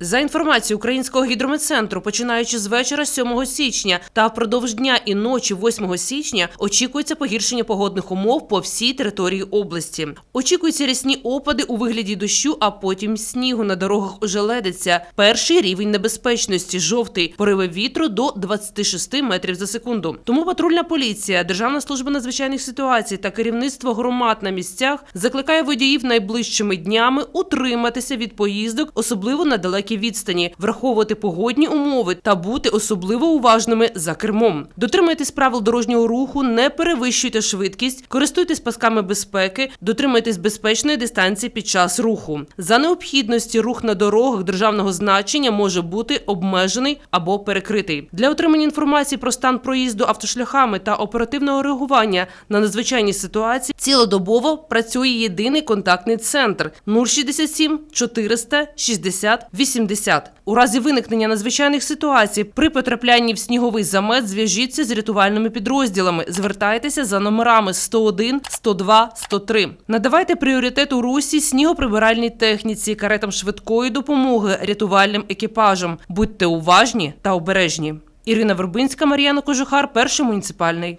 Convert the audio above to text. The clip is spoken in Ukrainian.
За інформацією Українського гідрометцентру, починаючи з вечора 7 січня та впродовж дня і ночі 8 січня очікується погіршення погодних умов по всій території області. Очікуються рясні опади у вигляді дощу, а потім снігу на дорогах ожеледиться. Перший рівень небезпечності жовтий пориви вітру до 26 метрів за секунду. Тому патрульна поліція, Державна служба надзвичайних ситуацій та керівництво громад на місцях закликає водіїв найближчими днями утриматися від поїздок, особливо на далекій відстані, враховувати погодні умови та бути особливо уважними за кермом. Дотримуйтесь правил дорожнього руху, не перевищуйте швидкість, користуйтесь пасками безпеки, дотримуйтесь безпечної дистанції під час руху. За необхідності рух на дорогах державного значення може бути обмежений або перекритий. Для отримання інформації про стан проїзду автошляхами та оперативного реагування на надзвичайні ситуації цілодобово працює єдиний контактний центр 067 400 60 80. У разі виникнення надзвичайних ситуацій при потраплянні в сніговий замет зв'яжіться з рятувальними підрозділами. Звертайтеся за номерами 101, 102, 103. Надавайте пріоритет у русі снігоприбиральній техніці, каретам швидкої допомоги, рятувальним екіпажам. Будьте уважні та обережні. Ірина Вербинська, Мар'яна Кожухар, перший муніципальний.